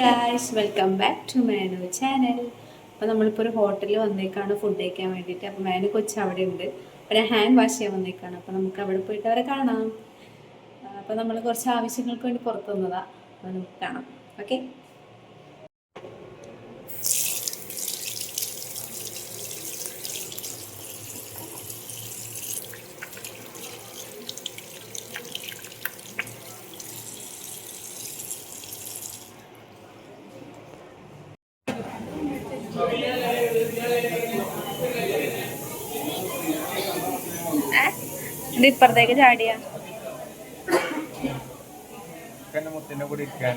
Guys welcome back to Menu channel അപ്പോൾ നമ്മളിപ്പോൾ ഒരു ഹോട്ടലിൽ വന്നേക്കാണ് ഫുഡ് കഴിക്കാൻ വേണ്ടിയിട്ട്. അപ്പോൾ മേനു കൊച്ചു അവിടെ ഉണ്ട്. അപ്പോൾ ഞാൻ ഹാൻഡ് വാഷ് ചെയ്യാൻ വന്നേക്കാണ്. അപ്പോൾ നമുക്ക് അവിടെ പോയിട്ട് അവരെ കാണാം. അപ്പോൾ നമ്മൾ കുറച്ച് ആവശ്യങ്ങൾക്ക് വേണ്ടി പുറത്തു വന്നതാണ് അപ്പോൾ നമുക്ക് കാണാം. ഓക്കെ ഇത് ഇപ്പുറത്തേക്ക് ചാടിയ. മുത്തിന്റെ കൂടെ ഇരിക്കാൻ.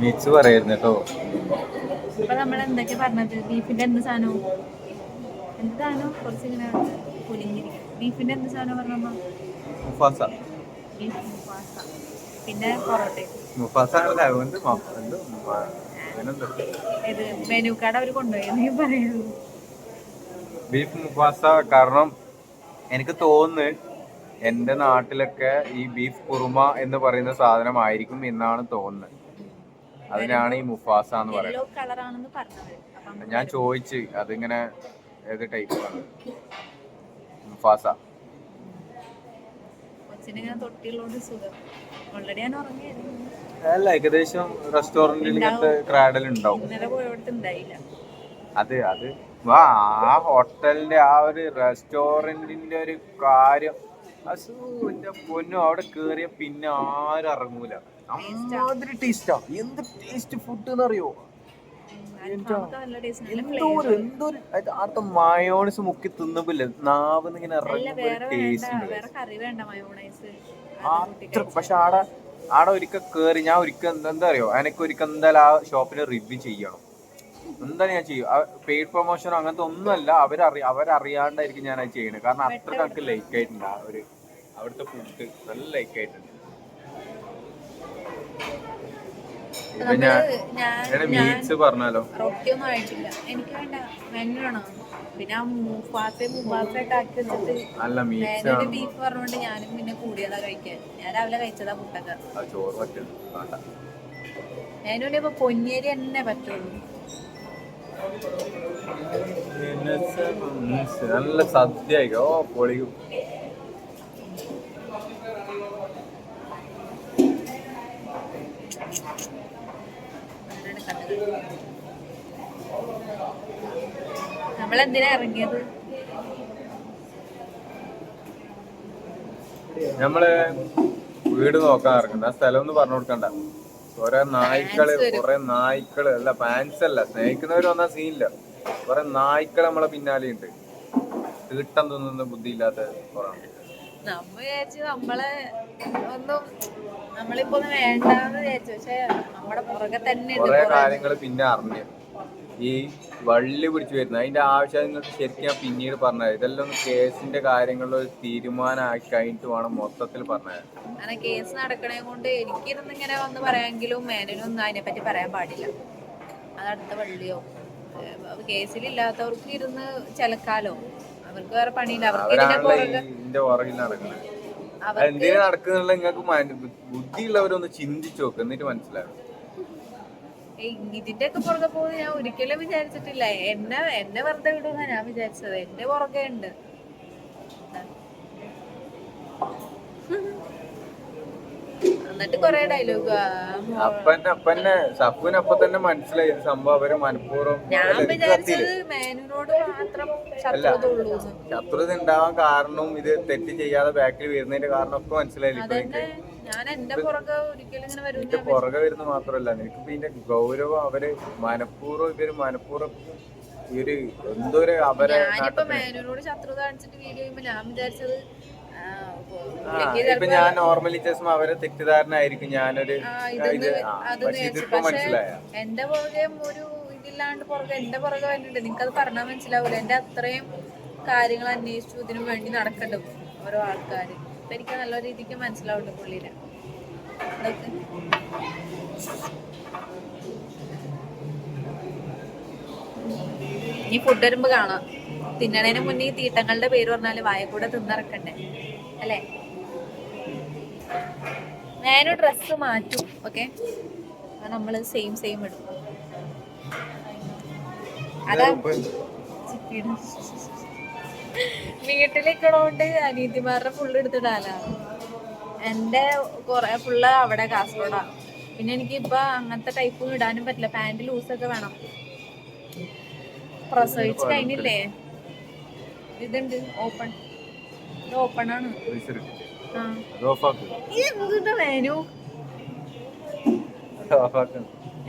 മീച്ച് പറയായിരുന്നു കേട്ടോ. അപ്പോൾ നമ്മൾ എന്തൊക്കെ പറഞ്ഞത്? ബീഫിന്റെ എന്ത് സാധനവും? എന്ത് സാധനവും? കുറച്ച് ഇങ്ങനെ കുലിങ്ങിരിക്കും എന്ത് സാധനം പിന്നെ പൊറോട്ടയും. ഇത് മെനു കാർഡ് അവർ കൊണ്ടുപോയി ബീഫ് മുഫാസ കാരണം എനിക്ക് തോന്നുന്നു എന്റെ നാട്ടിലൊക്കെ ഈ ബീഫ് കുറുമ എന്ന് പറയുന്ന സാധനം ആയിരിക്കും എന്നാണ് തോന്നുന്നത്. അതിനാണ് ഈ മുഫാസ എന്ന് പറയുന്നത്. ഞാൻ ചോദിച്ച് അതിങ്ങനെ ഏത് ടൈപ്പാണ് മുഫാസ കൊച്ചിനെ ഇങ്ങനെ തൊട്ടിയുള്ളതുകൊണ്ട് സുഖം. ഓൾറെഡി ഞാൻ ഉറങ്ങിയായിരുന്നു. അല്ല ഏകദേശം റെസ്റ്റോറന്റിൽ ഇങ്ങനത്തെ ക്രാഡൽ ഉണ്ടാവും. ഇന്നലെ ഉണ്ടായില്ല. അത് അത്. വാ ആ ഹോട്ടലിന്റെ ആ ഒരു റെസ്റ്റോറന്റിന്റെ ഒരു കാര്യം. അസൂന്റെ പൊന്നു അവിടെ കേറിയ പിന്നെ ആരും ഇറങ്ങൂല. ടേസ്റ്റാ എന്ത് ടേസ്റ്റ് ഫുഡ് എന്നറിയോ അൽഫാമൊക്കെ നല്ല ടേസ്റ്റ് നല്ല എന്തോ? അത് ആടത്തെ മുക്കി തിന്നുമ്പില്ലേ? നാവ് ഇങ്ങനെ മയോണൈസ് പക്ഷെ ആടെ ആടെ ഒരിക്കൽ കേറി ഞാൻ ഒരിക്കൽ എന്താ അറിയോ? എനിക്ക് ഒരിക്കൽ എന്തായാലും ആ ഷോപ്പിൽ റിവ്യൂ ചെയ്യണം. എന്തായാലും ഞാൻ ചെയ്യും. പെയ്ഡ് പ്രൊമോഷനോ അങ്ങനത്തെ ഒന്നുമല്ല. അവരറി അവരറിയാണ്ടായിരിക്കും ഞാൻ അത് ചെയ്യണത്. കാരണം അത്ര കണക്ക് ലൈക്ക് ആയിട്ടുണ്ട് ആ ഒരു അവിടുത്തെ ഫുഡ് നല്ല ലൈക്ക് ആയിട്ടുണ്ട് ഇപ്പൊ ഞാൻ ഞാൻ മീറ്റ്സ് പറഞ്ഞാലോ? റൊട്ടിയൊന്നും ആയിട്ടില്ല. എനിക്ക് വേണ്ട മെനു വേണം പിന്നെ മൂഫാസെ മുഫാസൊക്കെ ആക്കി വെച്ചിട്ട് നല്ല മീറ്റ്സ് ബീഫ് പറഞ്ഞുകൊണ്ട് ഞാനും പിന്നെ കൂടിയതാ കഴിക്കാൻ. ഞാൻ രാവിലെ കഴിച്ചതാ ഇപ്പൊ പൊന്നിയരി തന്നെ പറ്റുള്ളൂ. നല്ല സദ്യ ഓ പൊളിക്കും നമ്മളെന്തിനാ ഇറങ്ങിയത്? നമ്മൾ വീട് നോക്കാൻ ഇറങ്ങുന്ന സ്ഥലം ഒന്ന് പറഞ്ഞു കൊടുക്കണ്ട. കൊറേ നായ്ക്കൾ കൊറേ നായ്ക്കൾ. അല്ല ഫാൻസ് അല്ല. സ്നേഹിക്കുന്നവര് വന്നാ സീനില്ല. കൊറേ നായ്ക്കൾ നമ്മളെ പിന്നാലെ ഉണ്ട് തീട്ടം തിന്നുന്ന ബുദ്ധിയില്ലാത്ത കൊറേ നമ്മ വിചാരിച്ച് നമ്മളെ ഒന്നും നമ്മളിപ്പോ വേണ്ടെന്ന് വിചാരിച്ചു. പക്ഷെ നമ്മുടെ പുറകെ തന്നെ കുറെ. കാര്യങ്ങൾ പിന്നെ അറിഞ്ഞു. ഈ വള്ളി പിടിച്ചു വരുന്നത്. അതിന്റെ ആവശ്യം നിങ്ങൾക്ക് ശരിക്കും ഞാൻ പിന്നീട് പറഞ്ഞത് ഇതെല്ലാം ഒന്ന് കേസിന്റെ കാര്യങ്ങളിൽ ഒരു തീരുമാനമാക്കി കഴിഞ്ഞിട്ട് വേണം മൊത്തത്തിൽ പറഞ്ഞത് അങ്ങനെ കേസ് നടക്കണേ കൊണ്ട് എനിക്കിരുന്ന് ഇങ്ങനെ വന്ന് പറയാമെങ്കിലും മേനൊന്നും അതിനെ പറ്റി പറയാൻ പാടില്ല. അതടുത്ത വള്ളിയോ? കേസിലില്ലാത്തവർക്ക് ഇരുന്ന് ചിലക്കാലോ? അവർക്ക് വേറെ പണിയില്ല. അവർക്ക് ഇതിന്റെ അവരാണല്ലോ ഈ പുറകെ ഇതിന്റെ പുറകിൽ നടക്കുന്നത് അവർ എന്തിനു നടക്കുന്നുള്ള നിങ്ങൾക്ക് ബുദ്ധിയുള്ളവരൊന്ന് ചിന്തിച്ചു നോക്ക്. എന്നിട്ട് മനസ്സിലാവും. ഇതിന്റെ ഒക്കെ പുറകെ പോകുന്ന ഞാൻ ഒരിക്കലും വിചാരിച്ചിട്ടില്ല. എന്നെ എന്നെ വെറുതെ വിടുന്ന ഞാൻ വിചാരിച്ചത്. എന്റെ പുറകെ ഉണ്ട്. എന്നിട്ട് കൊറേ ഡയലോഗ് മനസ്സിലായി സംഭവം. അവർ മനഃപൂർവം ഞാൻ വിചാരിച്ചത് സത്യത്തിൽ മാത്രം ശത്രുത ഉള്ളൂ ശത്രുത ഉണ്ടാവാൻ കാരണവും ഇത് തെറ്റ് ചെയ്യാതെ ബാക്കിൽ വരുന്നതിന്റെ കാരണം ഒക്കെ മനസ്സിലായില്ല എന്റെ പുറകെ വരുന്ന മാത്രമല്ല നിനക്ക് ഇതിന്റെ ഗൗരവം അവർ മനഃപൂർവം ഇവർ മനഃപൂർവം ഈ ഒരു എന്തോ അവരെ ഞാനിപ്പോ മേനോട് ശത്രുത കാണിച്ചിട്ട് വീഡിയോ ചെയ്യുമ്പോ ഞാൻ വിചാരിച്ചത് ഇപ്പൊ ഞാൻ നോർമലി ചെസ്മ അവരെ തെറ്റിദ്ധാരണായിരിക്കും ഞാനൊരു ആ, ആ, ഇതെന്ന് ഇത് ആ, അതെന്ന് പക്ഷെ വിചാരിച്ചു. ഇതിപ്പോ മനസ്സിലായ? എന്റെ പുറകെ ഒരു ഇതില്ലാണ്ട് പുറകെ എന്റെ പുറകെ വേണ്ടിട്ട് നിങ്ങക്കത് പറഞ്ഞാൽ മനസ്സിലാവൂല. എന്റെ അത്രയും കാര്യങ്ങൾ അന്വേഷിച്ചു ഇതിനു വേണ്ടി നടക്കണ്ടു ഓരോ ആൾക്കാര്. എനിക്ക് നല്ല രീതിക്ക് മനസ്സിലാവുണ്ട് പുള്ളിനെ. ഇനി ഫുഡ് വരുമ്പോ കാണാം. തിന്നണേന് മുന്നേ ഈ തീട്ടങ്ങളുടെ പേര് പറഞ്ഞാൽ വായ കൂടെ തിന്നിറക്കണ്ടേ? അല്ലേ? ഞാനൊരു ഡ്രസ്സ് മാറ്റും ഓക്കെ നമ്മൾ സെയിം സെയിം ഇടും. അതാ. ചിപ്പിയിടും. വീട്ടിലിരിക്കണോണ്ട് അനീതിമാരുടെ ഫുള്ള് എടുത്തിടാനാണ് എന്റെ കൊറേ ഫുള്ള് അവിടെ കാസർഗോഡാണ് പിന്നെ എനിക്ക് ഇപ്പൊ അങ്ങനത്തെ ടൈപ്പ് ഇടാനും പറ്റില്ല. പാന്റ് ലൂസൊക്കെ വേണം. പ്രസവിച്ച് കഴിഞ്ഞില്ലേ? ഇതുണ്ട്. ഓപ്പൺ ഓപ്പൺ ആണ്.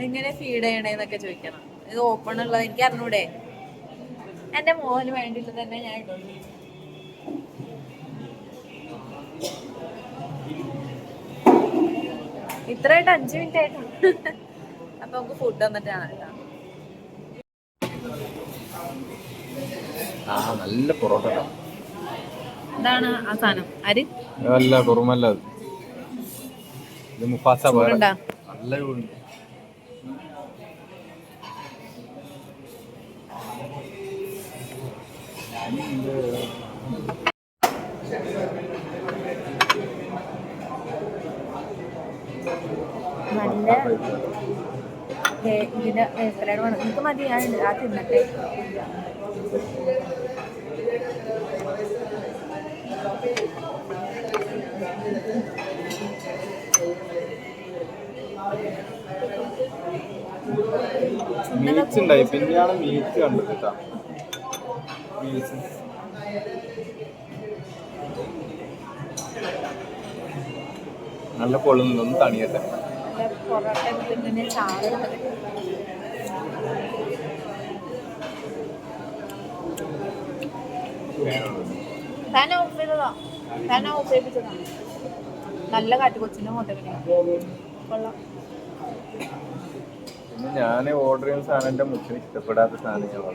എങ്ങനെ ഫീഡ് ചെയ്യണേന്നൊക്കെ ചോദിക്കണം. ഇത് ഓപ്പൺ ഉള്ളത് എനിക്ക് അറിഞ്ഞൂടെ? എന്റെ മോന് വേണ്ടിയിട്ട് തന്നെ ഞാൻ ഇടുള്ളൂ ഇത്രയായിട്ട് അഞ്ചു മിനിറ്റ് ആയിട്ടുണ്ട് അപ്പൊ നമുക്ക് ഫുഡ് വന്നിട്ടാണ് കേട്ടോ ആ നല്ല പൊറോട്ട ഇതാണ് ആ സാധനം. അരി നല്ല കുറുമല്ല അത് ഇത് മുഫാസ നല്ല നല്ല ഉണ്ടായി. പിന്നെയാണ് മീറ്റ് കണ്ടത് നല്ല പൊള്ളുന്നുണ്ട്. ഒന്ന് തണിയട്ടെ. നല്ല പൊറോട്ട തന്നെ ചാറ്. ഫാൻ ഓഫ് ചെയ്തതാ? ഫാൻ ഓഫ് ചെയ്യിപ്പിച്ചതാ? നല്ല കാറ്റ് കൊച്ചിന്റെ മുതലേ കൊള്ളാം. പിന്നെ ഞാൻ ഓർഡർ ചെയ്യുന്ന സാധനം എന്റെ മുച്ചിന് ഇഷ്ടപ്പെടാത്ത സാധനം ഞാൻ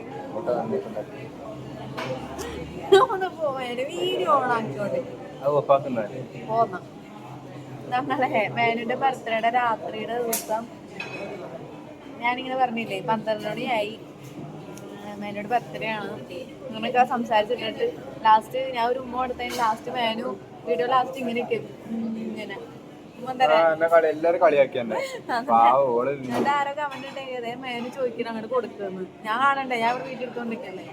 വീഡിയോ ഓൺ ആക്കിയോണ്ട് അത് ഒപ്പാക്കുന്നതല്ലേ പോന്ന. നമ്മളെ മേനുന്റെ ബർത്ത്ഡേയുടെ രാത്രിയുടെ ദിവസം ഞാനിങ്ങനെ പറഞ്ഞില്ലേ പന്ത്രണ്ട് മണിയായി. മേനോട് ബർത്ത്ഡേ ആണ്. അങ്ങനെയൊക്കെ സംസാരിച്ചിട്ട് ലാസ്റ്റ് ഞാൻ ഒരു ഉമ്മ കൊടുത്തതിന് ലാസ്റ്റ് മേനു വീഡിയോ ലാസ്റ്റ് ഇങ്ങനെ ഇങ്ങനെ. ആ, തരാം എന്നെ കളി എല്ലാരും കളിയാക്കി എന്നെ. പാവ ഓൾ. എന്നിട്ട് ആരോ കമന്റ് ഇട്ടേ അതേ മേനു ചോദിക്കണം അങ്ങോട്ട് കൊടുക്കുന്നു. ഞാൻ കാണണ്ടേ ഞാൻ ഇവിടെ വീട്ടിൽ എടുത്തോണ്ടിരിക്കല്ലേ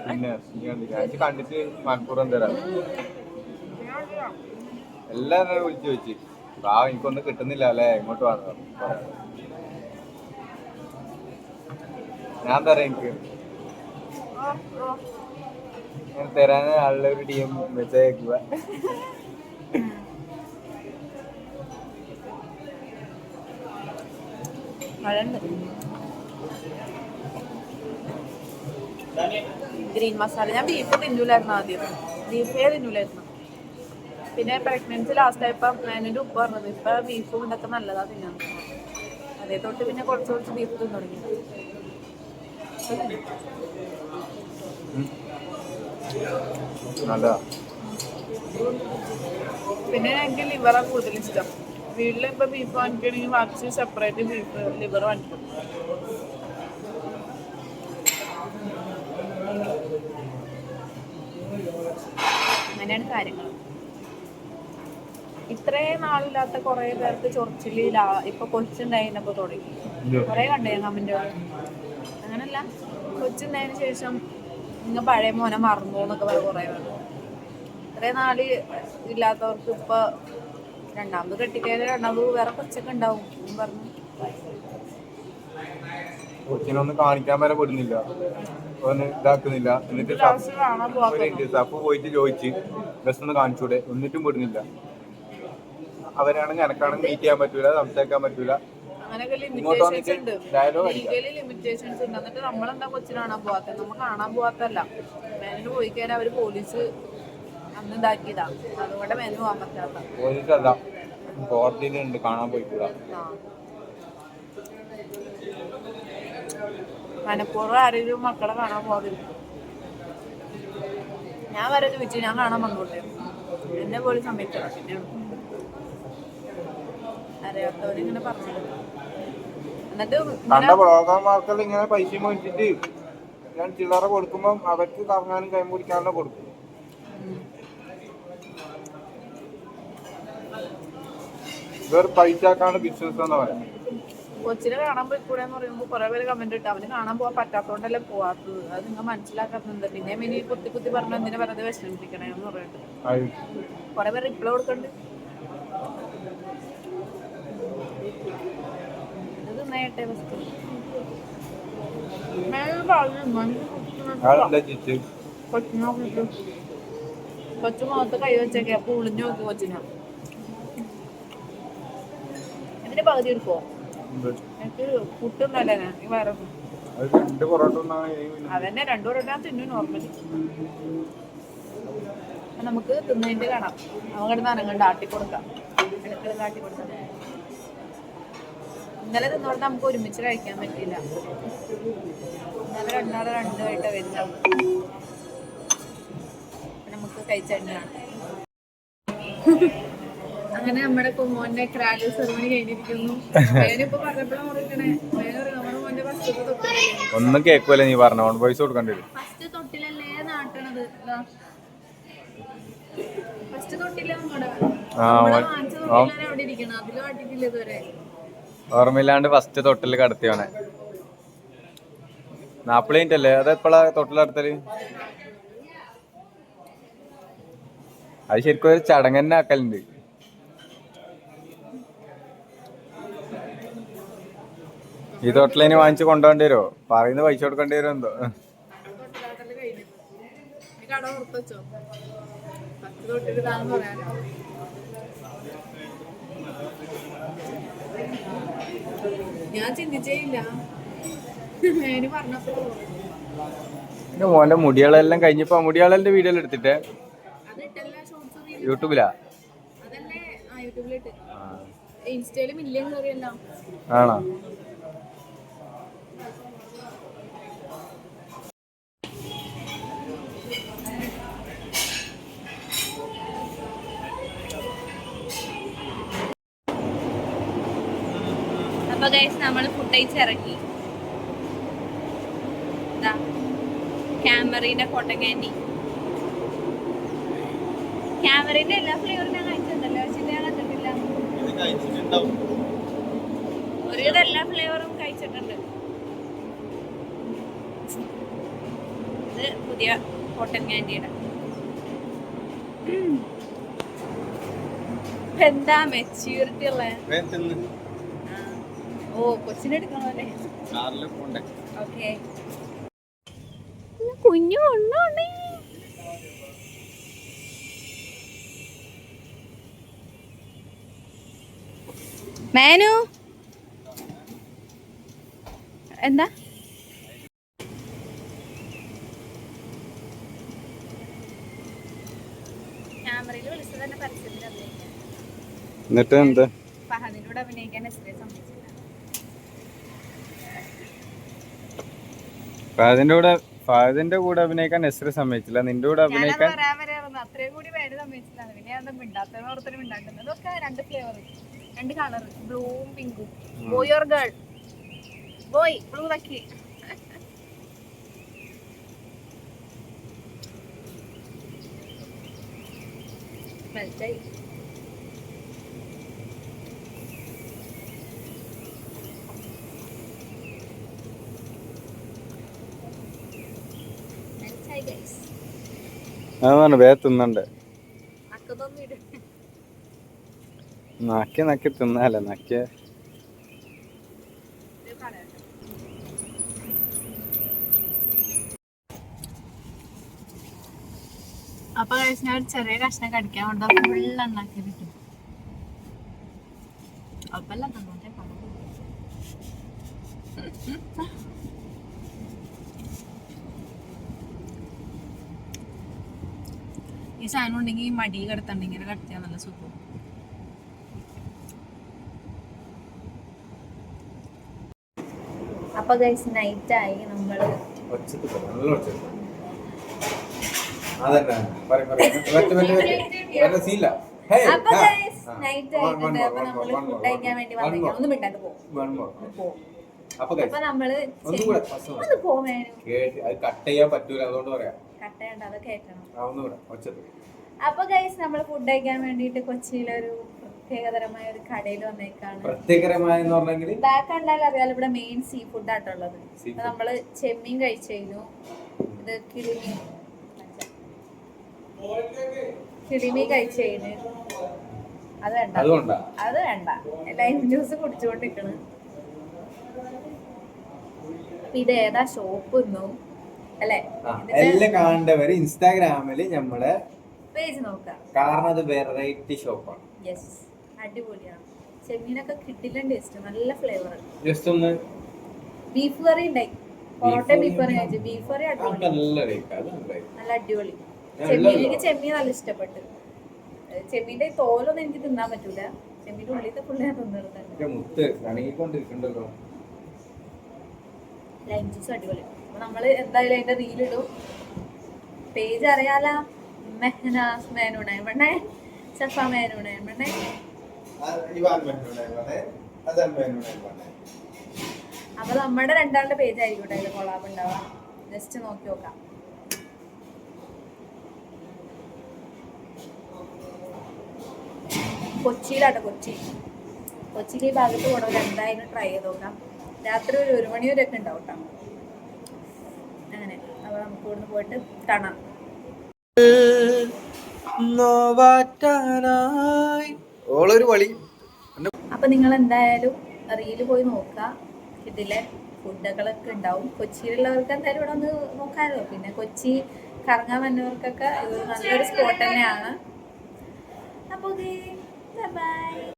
പിന്നെ ഞാൻ കണ്ടിട്ട് മലപ്പുറം തരാം. എല്ലാരും വിളിച്ചു വെച്ച് പ്രാവ് എനിക്കൊന്നും കിട്ടുന്നില്ല അല്ലേ? ഇങ്ങോട്ട് വന്നു ഞാൻ തരാം എനിക്ക്. ഞാൻ തരാൻ ആളുടെ ഒരു ടീം മെസ്സേജ് ഗ്രീൻ മസാല. ഞാൻ ബീഫ് തിന്നൂലായിരുന്നു ആദ്യം. ബീഫേ തിന്നൂലായിരുന്നു. പിന്നെ പ്രഗ്നൻസി ലാസ്റ്റ് ആയപ്പോൾ ഞാനെന്റെ ഉപ്പ് പറഞ്ഞത്. ഇപ്പൊ ബീഫും ഇതൊക്കെ നല്ലതാ തിന്നാൻ. അതേ തൊട്ട് പിന്നെ കുറച്ച് കുറച്ച് ബീഫ് തിന്നു തുടങ്ങി. പിന്നെ എനിക്ക് ലിവറാ കൂടുതൽ ഇഷ്ടം. വീട്ടിൽ ഇപ്പൊ ബീഫ് വാങ്ങിക്കണമെങ്കിൽ വാങ്ങിച്ച് സെപ്പറേറ്റ് ബീഫ് ലിവർ വാങ്ങിക്കും. അങ്ങനെയാണ് കാര്യങ്ങൾ ഇത്രയും നാളില്ലാത്ത കുറെ പേർക്ക് ചൊറിച്ചിലില്ല ഇപ്പൊ കൊച്ചുണ്ടായിരുന്നപ്പോ തുടങ്ങി. കുറെ കണ്ടേ കമന്റുകൾ അങ്ങനല്ല. കൊച്ചുണ്ടായതിനു ശേഷം നിങ്ങൾ പഴയ മോനെ മറന്നു എന്നൊക്കെ കുറെ ഇത്രേ ഇത്രയും നാല് ഇല്ലാത്തവർക്ക് ഇപ്പൊ രണ്ടാമത് കെട്ടിക്കാൻ രണ്ടാമത് വേറെ കൊച്ചൊക്കെ ഉണ്ടാവും. എന്ന് പറഞ്ഞു. കൊച്ചിനൊന്നും കാണിക്കാൻ വരെ വിടുന്നില്ല ഒന്ന് ഇതാക്കുന്നില്ല. എന്നിട്ട് സഫ് പോയിട്ട് ചോദിച്ച് ബസ് ഒന്ന് കാണിച്ചൂടെ? എന്നിട്ടും വിടുന്നില്ല അവരാണെങ്കിൽ എനക്കാണെങ്കിൽ മീറ്റ് ചെയ്യാൻ പറ്റൂല സംസാരിക്കാൻ പറ്റൂല. അങ്ങനെയൊക്കെ ഇങ്ങോട്ട് ലിമിറ്റേഷൻസ് ഉണ്ട്. ലീഗലി ലിമിറ്റേഷൻസ് ഉണ്ട്. എന്നിട്ട് നമ്മളെന്താ കൊച്ചിനെ കാണാൻ പോവാത്തത് നമ്മൾ കാണാൻ പോവാത്തല്ല മേനു പോയി കഴിഞ്ഞാൽ അവർ പോലീസ് അന്ന് ഇതാക്കിയതാ. അതുകൊണ്ട് മേനു പോകാൻ പറ്റാത്ത പോലീസല്ല. കോടതിയിലുണ്ട്. കാണാൻ പോയിക്കൂടാ. മനഃപൂർവം ആരെങ്കിലും മക്കളെ കാണാൻ പോകാതിരിക്കും ഞാൻ വരെ ചോദിച്ചു ഞാൻ കാണാൻ വന്നോട്ടെ. എന്നെ പോലും സമയത്ത് പിന്നെയാണ് അറിയാത്തവരിങ്ങനെ പറഞ്ഞു എന്നിട്ട് കണ്ട ബ്ലോഗർമാർക്കെല്ലാം ഇങ്ങനെ പൈസ മേടിച്ചിട്ട് ഞാൻ ചില്ലറ കൊടുക്കുമ്പം അവർക്ക് കറങ്ങാനും കൈ മുടിക്കാനോ കൊടുക്കും. ഇതൊരു പൈസക്കാണ് ബിസിനസ് എന്ന് പറയാം. കൊച്ചിനെ കാണാൻ പോയിക്കൂടെ എന്ന് പറയുമ്പോൾ കുറെ പേര് കമന്റ് ഇട്ട്. അവന് കാണാൻ പോകാൻ പറ്റാത്തോണ്ടല്ലേ പോവാത്തത്. അത് നിങ്ങൾ മനസ്സിലാക്കാത്തത് പിന്നെ മിനി കുത്തി കുത്തി പറഞ്ഞു എന്തിനാ വെറുതെ വിഷമിപ്പിക്കണേ എന്ന് കുറെ പേര് റിപ്ലൈ കൊടുക്കണ്ട് ചേച്ചി കൊച്ചു മുഖത്ത് കൈ വെച്ചേക്കെ. അപ്പൊ ഉളിഞ്ഞു നോക്കി കൊച്ചിനെ. ഇതിന്റെ പകുതി എടുക്കോ എനിക്ക് പുട്ടുണ്ടല്ലേ ഈ ഒന്നാണ്. അതന്നെ രണ്ടു പൊറോട്ട തിന്നു നോർമലി നമുക്ക് തിന്നതിന്റെ കാണാം. നമുക്ക് അനങ്ങണ്ട്. ആട്ടി കൊടുക്കാം ഇടയ്ക്കിടയ്ക്ക് കാട്ടി കൊടുക്കാം ഇന്നലെ തിന്നോണ്ട് നമുക്ക് ഒരുമിച്ച് കഴിക്കാൻ പറ്റില്ല ഇന്നലെ രണ്ടാളെ രണ്ടുമായിട്ട് വരുന്നത് നമുക്ക് കഴിച്ചെണ്ണയാണ് അങ്ങനെ നമ്മുടെ കുമ്മോന്റെ ക്രാലി സെറമണി കഴിഞ്ഞിരിക്കുന്നു. ഞാനിപ്പോ പറഞ്ഞപ്പോഴാണ് ഓർക്കണേ. നമ്മുടെ മോന്റെ ഫസ്റ്റ് തൊട്ടിലല്ലേ? ഒന്നും കേക്കുവല്ലേ നീ പറഞ്ഞ? ഓൺ വോയിസ് കൊടുക്കേണ്ടി ഫസ്റ്റ് തൊട്ടിലല്ലേ നാട്ടണത്? ഫസ്റ്റ് തൊട്ടില്ല നമ്മുടെ ആ, നമ്മളെ വാങ്ങിച്ച തൊട്ടിലാണ് അവിടെ ഇരിക്കണം അതിലും ആട്ടിട്ടില്ല ഇതുവരെ. ഓർമ്മയില്ലാണ്ട് ഫസ്റ്റ് തൊട്ടിൽ കടത്തിയോനെ അല്ലേ? അത് എപ്പോഴാ തൊട്ടിൽ കടത്തൽ? അത് ശരിക്കും ഒരു ചടങ്ങ് തന്നെ ആക്കലുണ്ട്. ഈ തൊട്ടിലിന് വാങ്ങിച്ച് കൊണ്ടുപോകേണ്ടി വരുമോ പറയുന്ന പൈസ കൊടുക്കേണ്ടി വരുമോ എന്തോ? കട ഉറപ്പ് വെച്ചോ? ഫസ്റ്റ് തൊട്ടിൽ പറയാനോ? ഞാൻ ചിന്തിച്ചേയില്ല. മേന് പറഞ്ഞപ്പോ. പിന്നെ മോന്റെ മുടികളെല്ലാം കഴിഞ്ഞപ്പോ മുടികളെല്ലാം വീഡിയോ എടുത്തിട്ടേ. യൂട്യൂബിലാ? അതല്ലേ? ആ യൂട്യൂബിലിട്ട് ഇൻസ്റ്റയിൽ മില്യൺ കയറിയല്ലോ. ആണോ? ഗൈസ് നമ്മൾ ഫുഡ് അയച്ച് ഇറങ്ങി ക്യാമറീന്റെ ഫോട്ടോ ക്യാൻഡി ക്യാമറയുടെ എല്ലാ ഫ്ലേവറും ഞാൻ കഴിച്ചിട്ടുണ്ടല്ലോ പക്ഷെ ഇത് ഞാൻ കണ്ടിട്ടില്ല ഒരുവിധം എല്ലാ ഫ്ലേവറും കഴിച്ചിട്ടുണ്ട്. ഇത് പുതിയ കോട്ടൺ ക്യാൻഡിയുടെ എന്താ മെച്യൂരിറ്റി ഉള്ള? Oh okay. കുഞ്ഞു മേനു? എന്താ? എന്നിട്ട് എന്താ? ഫഹദിനോട് അഭിനയിക്കാൻ എസ്രേ സമ്മതിച്ചില്ല ഫാദിന്റെ കൂടെ ഫാദിന്റെ കൂടെ അഭിനയിക്കാൻ എസ്ര സമ്മതിച്ചില്ല. നിന്റെ കൂടെ അഭിനയിക്കാൻ. അത്രയും കൂടി പേര് പിന്നെ രണ്ട് ഫ്ലേവർ രണ്ട് കളർ ബ്ലൂവും പിങ്കും boy or girl boy blue മെൽറ്റായി ഗൈസ് അതാണ് വേ തിന്നണ്ടേ? നക്കി നക്കി തിന്നാലേ നക്കിയ. അപ്പൊ കഴിച്ച് ഞാൻ ചെറിയ കഷ്ണം കടിക്കാൻ കൊണ്ടാ ഫുള്ള് ഉണ്ടാക്കി കിട്ടും അപ്പല്ല തന്നോട്ടെ ഈ സാധനം ഉണ്ടെങ്കിൽ ഈ മടി കിടത്തണ്ടെങ്കിൽ ഇങ്ങനെ കിടത്തിയാൽ നല്ല സുഖം. അപ്പൊ ഗൈസ് നൈറ്റ് ആയി നമ്മൾ. അപ്പൊ ഗൈസ് നൈറ്റ് ആയിട്ടുണ്ട്. അപ്പൊ നമ്മൾ ഫുഡ് കഴിക്കാൻ വേണ്ടി ഒന്ന് മിണ്ടാണ്ട് പോകും അപ്പൊ അപ്പൊ നമ്മൾ ഒന്നും കൂടെ first ഒന്ന്. പോവാനും. പോവേനു കേട്ട് അത് കട്ട് ചെയ്യാൻ പറ്റൂല അതുകൊണ്ട് പറയാം. കട്ടയുണ്ട് അത് ഒച്ചത്ത് അപ്പൊ ഗൈസ് നമ്മൾ ഫുഡ് കഴിക്കാൻ വേണ്ടിയിട്ട് കൊച്ചിയിലൊരു പ്രത്യേകതരമായ ഒരു കടയിൽ വന്നേക്കാണ് ബാക്ക് കണ്ടാൽ അറിയാലോ ഇവിടെ മെയിൻ സീ ഫുഡ് ആയിട്ടുള്ളത് നമ്മൾ ചെമ്മീൻ കഴിച്ചു കഴിഞ്ഞു. ഇത് കിളിമീൻ. കിളിമീൻ കഴിച്ചു കഴിഞ്ഞു. അത് വേണ്ട. അത് വേണ്ട. ലൈം ജ്യൂസ് കുടിച്ചുകൊണ്ടിരിക്കണ്. ഇത് ഏതാ? ഷോപ്പ് ഒന്നും അല്ലെ? എല്ലാം കാണേണ്ടവര് ഇൻസ്റ്റാഗ്രാമിൽ നമ്മളെ പേജ് നോക്കാം കാരണം അത് വെറൈറ്റി ഷോപ്പാണ് യെസ് അടിപൊളിയാണ്. ചെമ്മീനൊക്കെ കിട്ടില്ല ടേസ്റ്റ് നല്ല ഫ്ലേവർ ജസ്റ്റ് ഒന്ന് ബീഫ് കറി ഉണ്ടായി പൊറോട്ട ബീഫ് കറി കഴിച്ചു? ബീഫ് കറി അടിപൊളി. നല്ല അടിപൊളി. ചെമ്മീൻ നല്ല ഇഷ്ടപ്പെട്ടു. ചെമ്മീന്റെ തോലൊന്നും എനിക്ക് തിന്നാൻ പറ്റൂല. ചെമ്മീന്റെ ഉള്ളിലത്തെ പുള്ളി ഞാൻ ലൈം ജ്യൂസ് അടിപൊളി. നമ്മൾ എന്തായാലും അതിന്റെ റീലിടും പേജ് അറിയാല? മെഹനാസ് മേനൂണേ മണ്ണേ സഫ മേനൂണേ മണ്ണേ അപ്പൊ നമ്മുടെ രണ്ടാളുടെ പേജ് ആയിരിക്കട്ടെ അതിൽ കൊളാബ് ഉണ്ടാവാം ജസ്റ്റ് നോക്കി നോക്കാം. കൊച്ചിയിലാട്ടോ കൊച്ചി. കൊച്ചിയിൽ ഈ ഭാഗത്ത് കൂടെ എന്തായാലും ട്രൈ ചെയ്ത് നോക്കാം. രാത്രി ഒരു ഒരു മണി വരെ ഒക്കെ ഉണ്ടാവും കേട്ടോ അങ്ങനെ. അപ്പൊ നമുക്ക് ഇവിടുന്ന് പോയിട്ട് കാണാം. ഓളൊരു വളി അപ്പൊ നിങ്ങൾ എന്തായാലും റീൽ പോയി നോക്കുക ഇതിലെ ഫുഡുകളൊക്കെ ഉണ്ടാവും. കൊച്ചിയിലുള്ളവർക്ക് എന്തായാലും ഇവിടെ ഒന്ന് നോക്കാമല്ലോ പിന്നെ കൊച്ചി കറങ്ങാൻ വന്നവർക്കൊക്കെ ഇത് നല്ലൊരു സ്പോട്ട് തന്നെയാണ്. അപ്പോൾ ബൈ